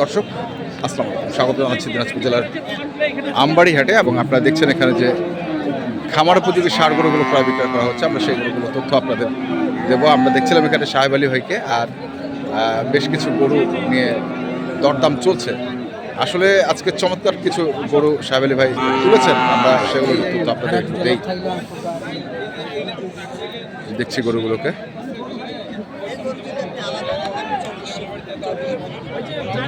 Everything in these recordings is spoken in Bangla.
দর্শক, আসসালামু স্বাগত জানাচ্ছি দিনাজপুর জেলার আমবাড়ি হাটে এবং আপনারা দেখছেন এখানে যে খামার উপযোগী সার গরুগুলো ক্রয় বিক্রয় করা হচ্ছে। আমরা সেই গরুগুলো তথ্য আপনাদের দেবো। আমরা দেখছিলাম এখানে সাহেব আলী ভাইকে আর বেশ কিছু গরু নিয়ে দরদাম চলছে। আসলে আজকে চমৎকার কিছু গরু সাহেব আলী ভাই তুলেছেন। আমরা সেগুলো তথ্য আপনাদের দেখছি গরুগুলোকে।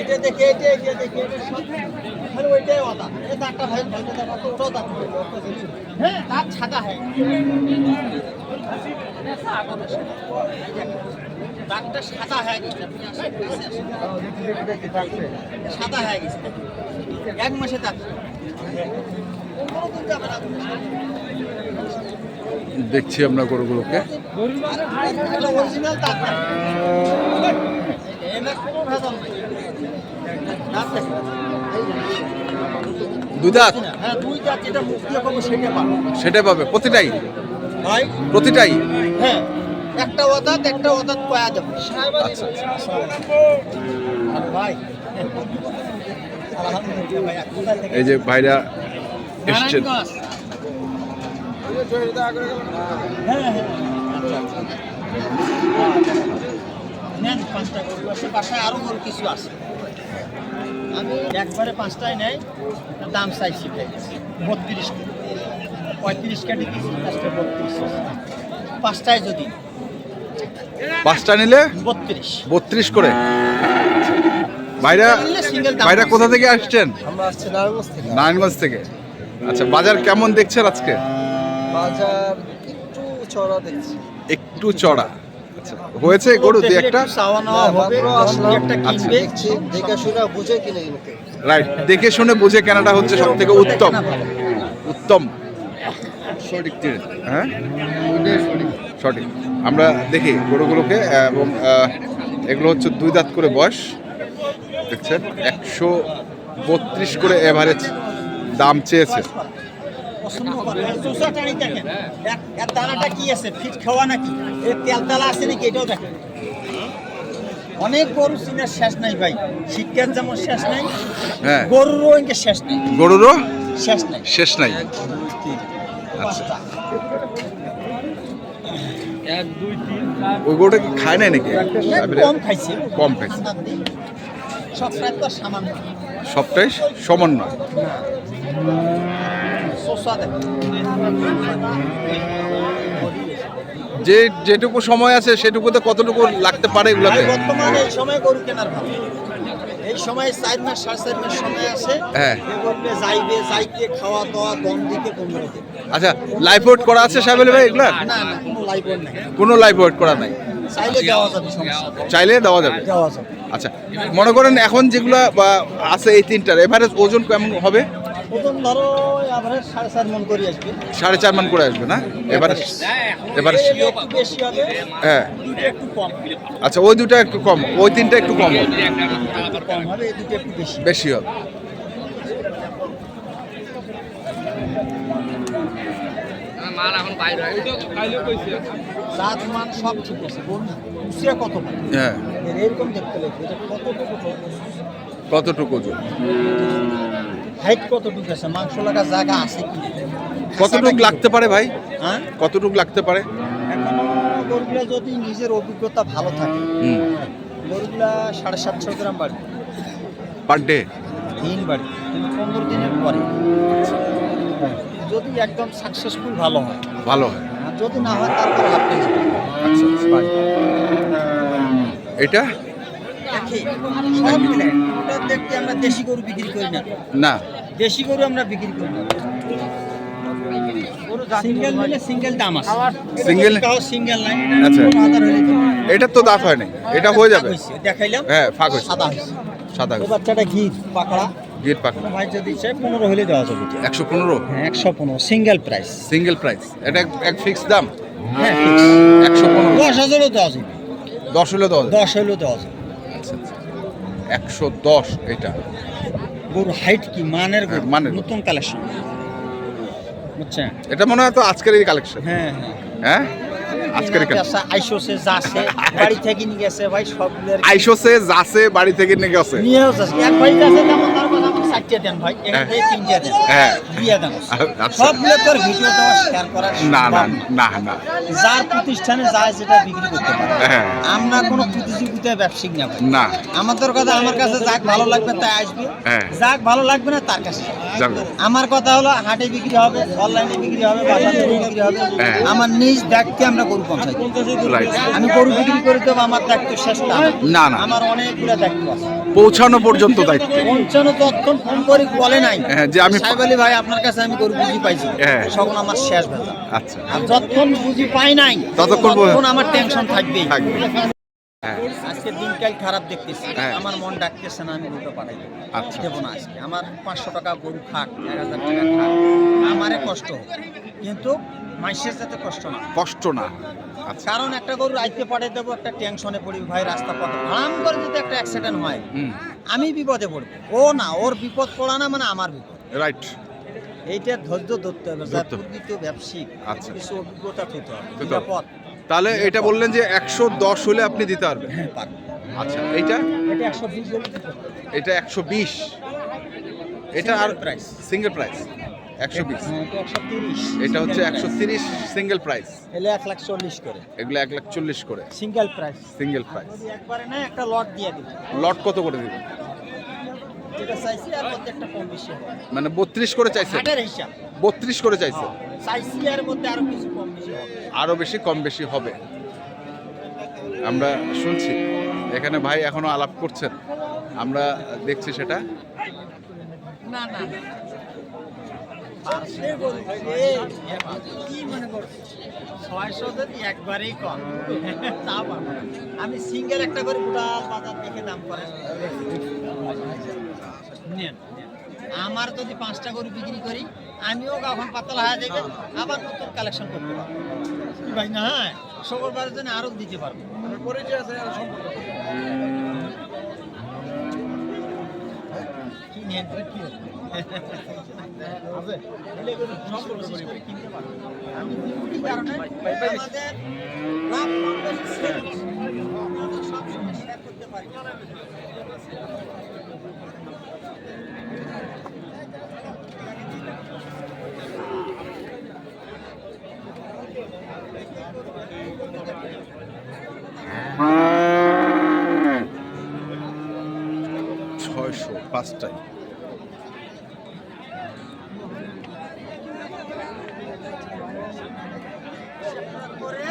এটা দেখে এটা এটা দেখে এটা সব ওইটাই ওটা দাঁতটা ভাই ওটাও দাঁত। হ্যাঁ দাঁত সাদা হয় দাঁতটা সাদা হয়ে গেছে। সাদা হয়ে গেছে এক মাসে দাঁত দেখছি আমরা গরুগুলোকে অরিজিনাল দাঁত না। এনার কোনো ভেজাল নাই। দাঁত দেখেন। দুই দাঁত? হ্যাঁ দুই দাঁত যেটা দিয়ে পাবো সেটা পাবো। প্রতিটাই? ভাই? প্রতিটাই? হ্যাঁ একটা ওদাত একটা দেবো আচ্ছা ভাই কোথায় থেকে এই যে ভাইরা এসছেন। হ্যাঁ হ্যাঁ। আচ্ছা আচ্ছা পাঁচটা আরও কিছু আছে। একবারে পাঁচটায় নেই দাম চাইছি বত্রিশ পঁয়ত্রিশ কেটে দিয়েছি লাস্টে বত্রিশ পাঁচটায় যদি। পাঁচটা নিলে? বত্রিশ। বত্রিশ করে। ভাইরা ভাইরা কোথা থেকে আসছেন? আমরা আসছি নারায়ণগঞ্জ থেকে। আচ্ছা বাজার কেমন দেখছেন আজকে? বাজার একটু চড়া দেখছি। একটু চড়া হয়েছে গরু দুই একটা? আসলাম। একটা আচ্ছা। রাইট দেখে শুনে বুঝে কেনাটা হচ্ছে সব থেকে উত্তম। উত্তম। সঠিক হ্যাঁ? সঠিক। আমরা দেখি গরুগুলোকে এবং এগুলো হচ্ছে দুই দাঁত করে বয়স। দেখছেন একশো বত্রিশ করে এভারেজ দাম চেয়েছে। পছন্দ করে। চুষাটারি দেখেন এক- এর দানাটা কি আছে? ফিট খাওয়া নাকি? এর তেল তালা আছে নাকি? এটাও দেখেন। অনেক গরু চিনার শেষ নাই ভাই। শিক্ষার যেমন শেষ নাই হ্যাঁ। গরুরও ইনকে শেষ নাই। গরুরও শেষ নাই। শেষ নাই? আচ্ছা। পাঁচটা। ওই গরুটা কি খায় নাই নাকি? একটু কম খাইছে। কম খাইছে। ঠান্ডার দিন। সব প্রায় তো সামান্য। সবটাই সমন্বয়? দেখেন যে যেটুকু সময় আছে সেটুকুতে কতটুকু লাগতে পারে এগুলাতে? বর্তমানে এই সময় গরু কেনার ভালো এই সময় চার মাস সাড়ে চার মাস সময় আছে। হ্যাঁ। যাইবে যাইতে খাওয়া দাওয়া দম দিতে দিন আচ্ছা লাইফ ওয়েট করা আছে সাহেব ভাই এগুলা? না না কোনো লাইফ লাইভ নাই। কোনো লাইফ ওয়েট করা নাই? চাইলে দেওয়া যাবে চাইলে দেওয়া যাবে? আচ্ছা মনে করেন এখন যেগুলা আছে এই তিনটার এভারেজ ওজন কেমন হবে? ওজন ধরো এভারেজ সাড়ে চার মন করে আসবে। সাড়ে চার মান করে আসবে না? বেশি হবে। হ্যাঁ। একটু কম। আচ্ছা ওই দুটো একটু কম ওই তিনটা একটু কম হবে। কম হবে এই দুটো একটু বেশি। বেশি হবে। জাত মান সব ঠিক আছে বলুন উচিয়া কত হ্যাঁ। এরকম দেখতে লাগবে এটা কতটুকু কতটুকু ওজন? হাইট কতটুকু আছে? মাংস লাগা জায়গা আছে কি? কতটুকু লাগতে পারে ভাই? হ্যাঁ? কতটুকু লাগতে পারে? গরুগুলা যদি নিজের অভিজ্ঞতা ভালো থাকে গরুগুলা সাড়ে সাতশো গ্রাম বাড়বে পার ডে? দিন বাড়বে কিন্তু পনেরো দিনের পরে। যদি একদম সাকসেসফুল ভালো হয়। ভালো হয়। যদি না হয় তারপরে হাফ কেজি। আচ্ছা। এটা? সব মিলে। দেখতে আমরা দেশি গরু বিক্রি করি না। না। দেশি গরু আমরা বিক্রি করি না। সিঙ্গেল নিলে সিঙ্গেল দাম আছে। Single- সিঙ্গেল নাই আচ্ছা। হলে তো। দাঁত এটা হয়ে যাবে। দেখাইলাম। হ্যাঁ ফাঁক হয়েছে। সাদা সাদা বাচ্চাটা ঘির পাকড়া। গিট পাক কোনো ভাই যদি চাই পনেরো হলে দেওয়া যাবে। একশো পনেরো? হ্যাঁ একশো পনেরো। সিঙ্গেল প্রাইস সিঙ্গেল প্রাইস এটা এক- ফিক্স দাম? হ্যাঁ fix। একশো পনেরো। দশ হাজারও দেওয়া যাবে। দশ হলে দশ দশ হলেও দেওয়া যাবে। একশো দশ এটা। গরু হাইট কি? মানের হ্যাঁ, মানের নতুন কালেকশন বুঝছেন এটা মনে হয় তো আজকের এই কালেকশন হ্যাঁ হ্যাঁ। হ্যাঁ? আজকের আইসোসে যাচ্ছে বাড়ি থেকে নিয়ে গেছে ভাই সব আইসোসে যাচ্ছে বাড়ি থেকে নিয়ে গেছে। নিয়েও যাচ্ছে এক ভাই যাচ্ছে আমাকে চারটে দেন ভাই এখান থেকে তিনটে দেন। হ্যাঁ। দিয়ে দেন। আচ্ছা। সবগুলো ভিডিও দেওয়া শেয়ার করার না না না না। যার প্রতিষ্ঠানে যায় যেটা বিক্রি করতে পারে। হ্যাঁ। আমরা কোনো প্রতিযোগিতায় ব্যবসায়িক না না। আমাদের কথা আমার কাছে যাক ভালো লাগবে তাই আসবে। হ্যাঁ। যাক ভালো লাগবে না তার কাছে আমার কথা হলো হাটে বিক্রি হবে অনলাইনে বিক্রি হবে বাসাতে বিক্রি হবে। হ্যাঁ। আমার নিজ দায়িত্বে আমরা গরু পৌঁছাই আমি গরু বিক্রি করে দেবো আমার দায়িত্ব শেষ না। না। আমার অনেকগুলো দায়িত্ব আছে। পৌঁছানো পর্যন্ত দায়িত্ব। পঞ্চান্ন তৎক্ষণ ফোন করে বলে নাই। হ্যাঁ, যে আমি- সাহেব আলী ভাই আপনার কাছে আমি গরু বুঝি পাইছি। হ্যাঁ। সকল আমার শেষ ভেজা আচ্ছা। আর যতক্ষণ বুঝি পাই নাই ততক্ষণ আমার টেনশন থাকবেই। থাকবে। আজকে দিনকাল খারাপ দেখতেছি। হ্যাঁ। আমার মন ডাকতেছে না আমি গরুটা পাঠাই আচ্ছা। দেবো না আজকে। আমার পাঁচশো টাকা গরু খাক এক হাজার টাকা খাক। আমারে কষ্ট কিন্তু মাইসের যাতে কষ্ট না কষ্ট না আচ্ছা। কারণ একটা গরু আইতে পাঠিয়ে দেবো একটা টেনশনে পড়ি ভাই রাস্তা পথে। ভাম করে যদি একটা অ্যাক্সিডেন্ট হয় আমি বিপদে পড়ব। ও না ওর বিপদ পড়া না মানে আমার বিপদ। রাইট এইটা ধৈর্য ধরতে হবে। যার ধরতে প্রকৃত ব্যবসায়িক আচ্ছা। কিছু অভিজ্ঞতা পেতে হবে। নিরাপদ। তাহলে এটা বললেন যে একশো দশ হলে আপনি দিতে পারবেন। হ্যাঁ আচ্ছা এইটা? এটা একশো বিশ এটা আর price। সিঙ্গেল প্রাইস একশো বিশ। হ্যাঁ, এটা হচ্ছে একশো তিরিশ সিঙ্গেল প্রাইস এলে এক লাখ চল্লিশ করে। এগুলো এক লাখ চল্লিশ করে। সিঙ্গেল প্রাইস সিঙ্গেল প্রাইস একবারে না একটা লট দিয়ে দিই লট কত করে দিবেন মানে বত্রিশ করে চাইছে? বত্রিশ করে চাইছে? চাইছি আর মধ্যে আরও কিছু কম। বেশি হবে আরও বেশি কম বেশি হবে। আমরা শুনছি। এখানে ভাই এখনও আলাপ করছেন। আমরা দেখছি সেটা। মনে একবারেই কম। আমি সিঙ্গেল একটা করে বাজার দেখে দাম। আমার যদি পাঁচটা গরু বিক্রি করি আমিও কখন পাতলা হয়ে যাবে আবার নতুন কালেকশন করতে পারব কি ভাই না হ্যাঁ শুক্রবারের জন্য আরও দিতে পারব কি নেন কি হবে? হবে? হলে এগুলো সম্পর্ক করে কিনতে পারব। আমি দুটি কারণে আমাদের লাভ কম বেশি same। আমরা সবসময় share করতে পারি না। ছয়শো পাঁচটায় করে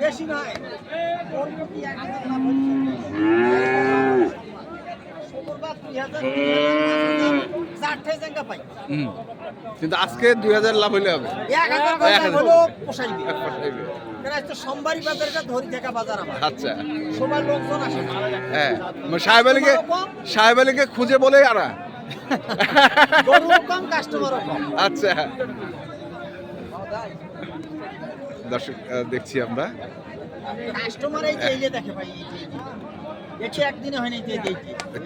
বেশি নয় দুই হাজার, পাই। কিন্তু আজকে দুই হাজার লাভ হইলে হবে। এক হাজার পোষাইবে। তো সোমবারই বাজারটা ধরি থাকা বাজার আমার। আচ্ছা। সবার লোকজন আসে। হ্যাঁ। মানে সাহেব আলীকে সাহেব আলীকে খুঁজে বলে গরুও কম আচ্ছা। দর্শক দেখছি আমরা। কাস্টমার এই যে দেখে ভাই এই যে। একদিনে হয় যে।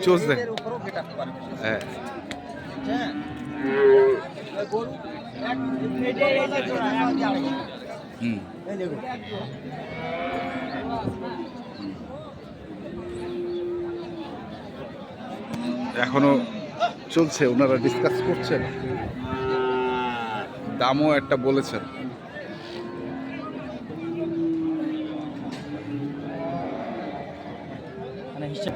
চোজ দেখে। করে। হ্যাঁ। এখনও চলছে ওনারা ডিসকাস করছেন। দামও একটা বলেছেন। মানে হিসাব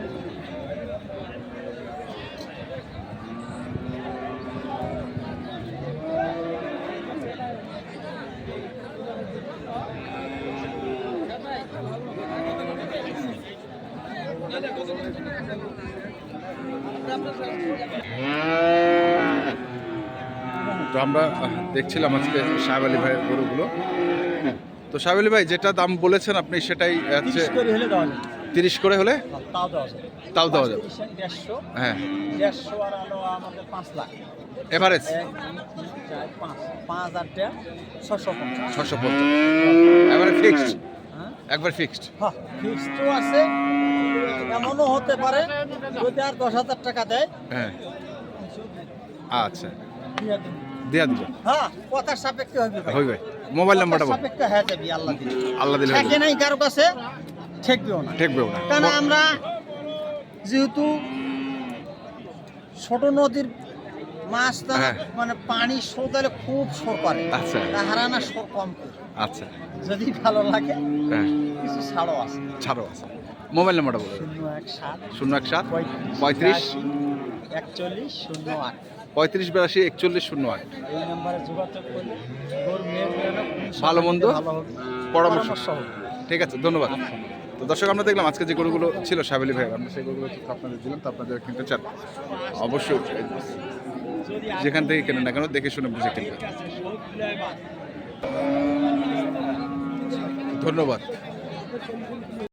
তো আমরা দেখছিলাম আজকে সাহেব আলী ভাইয়ের গরুগুলো। তো সাহেব আলী ভাই যেটা দাম বলেছেন আপনি সেটাই হচ্ছে তিরিশ করে হলে তাও দেওয়া যাবে। হ্যাঁ। এভারেজ ছশো পঞ্চাশ। পঞ্চাশ। ফিক্সড হ্যাঁ। একবার ফিক্সড হ্যাঁ ফিক্সডও আছে এমনও হতে পারে যদি আর দশ হাজার টাকা দেয়। হ্যাঁ। আচ্ছা। দিয়ে দিল হ্যাঁ কথার সাপেক্ষে হবে ভাই। হই মোবাইল নাম্বারটা সাপেক্ষে হয়ে যাবে আল্লাহ দিলে। আল্লাহ দিলে থাকে নাই কারও কাছে ঠেকবেও না। ঠেকবেও না। কারণ আমরা যেহেতু ছোট নদীর মাছ তো হ্যাঁ। মানে পানি সোদালে খুব সর করে আচ্ছা। তাহারা না সর কম আচ্ছা। যদি ভালো লাগে হ্যাঁ। কিছু ছাড়ও আছে। ছাড়ো আছে। মোবাইল নাম্বারটা বলো। শূন্য এক সাত পঁয়ত্রিশ পঁয়ত্রিশ একচল্লিশ শূন্য আট পঁয়ত্রিশ বিরাশি একচল্লিশ শূন্য আট। ভালো মন্দ? পরামর্শ। ঠিক আছে ধন্যবাদ। তো দর্শক আমরা দেখলাম আজকে যে গরুগুলো ছিল সাবেলি ভাই আমরা সেই গরুগুলো আপনাদের দিলাম তো আপনাদের কিনতে চান। অবশ্যই। যেখান থেকে কেনেন না কেন দেখে শুনে বুঝে কিনবেন। ধন্যবাদ।